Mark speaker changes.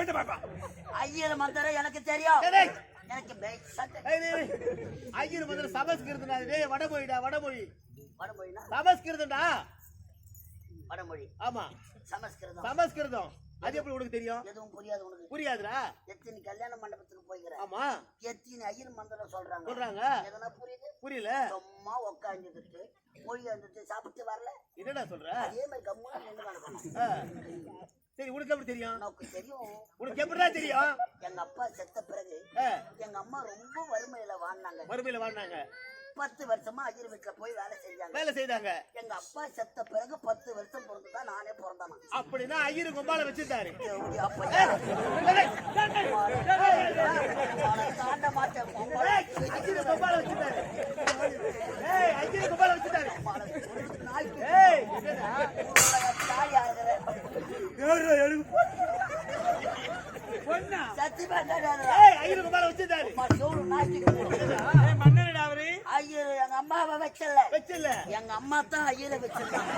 Speaker 1: போயிட்டு பாப்பா
Speaker 2: ஐயர் மந்திரம் எனக்கு தெரியும். எனக்கு.
Speaker 3: ஐயர் முதல்ல சமஸ்கிருதம் அது டேய் வடமொழிடா வடமொழி.
Speaker 2: வடமொழினா?
Speaker 3: சமஸ்கிருதம்டா.
Speaker 2: வடமொழி.
Speaker 3: ஆமா.
Speaker 2: சமஸ்கிருதம்.
Speaker 3: சமஸ்கிருதம். அது எப்படி உனக்கு தெரியும்?
Speaker 2: எதுவும் புரியாது உனக்கு.
Speaker 3: புரியாதுடா.
Speaker 2: எத்தனை கல்யாண மண்டபத்துக்கு போய்க்கிறேன்.
Speaker 3: ஆமா.
Speaker 2: எத்தனை ஐயர் மந்திரம் சொல்றாங்க.
Speaker 3: சொல்றாங்க.
Speaker 2: எதனா புரியுது?
Speaker 3: புரியல.
Speaker 2: சும்மா உட்காந்துட்டு மொழி வந்துட்டு சாப்பிட்டு வரல.
Speaker 3: என்னடா சொல்ற?
Speaker 2: அதே மாதிரி கம்முன்னு நின்று.
Speaker 3: சரி உனக்கு எப்படி தெரியும்
Speaker 2: உனக்கு தெரியும்
Speaker 3: உனக்கு எப்படிடா தெரியும்
Speaker 2: எங்க அப்பா செத்த பிறகு எங்க அம்மா ரொம்ப வறுமையில வாழ்ந்தாங்க
Speaker 3: மறுமையில வாழ்ந்தாங்க
Speaker 2: பத்து வருஷமா ஐயர் வீட்டுல போய் வேலை செஞ்சாங்க
Speaker 3: வேலை செய்தாங்க
Speaker 2: எங்க அப்பா செத்த பிறகு பத்து வருஷம் பிறந்துதான் நானே பிறந்தானா
Speaker 3: அப்படின்னா ஐயரு கொம்பால வச்சிருந்தாரு.
Speaker 2: தாண்ட மாட்டேன்
Speaker 3: கொம்பால வச்சிருந்தாரு
Speaker 2: எங்க அம்மாவை வச்சல.
Speaker 3: வச்சில்ல
Speaker 2: எங்க அம்மா தான் ஐயரை வச்சிருக்காங்க.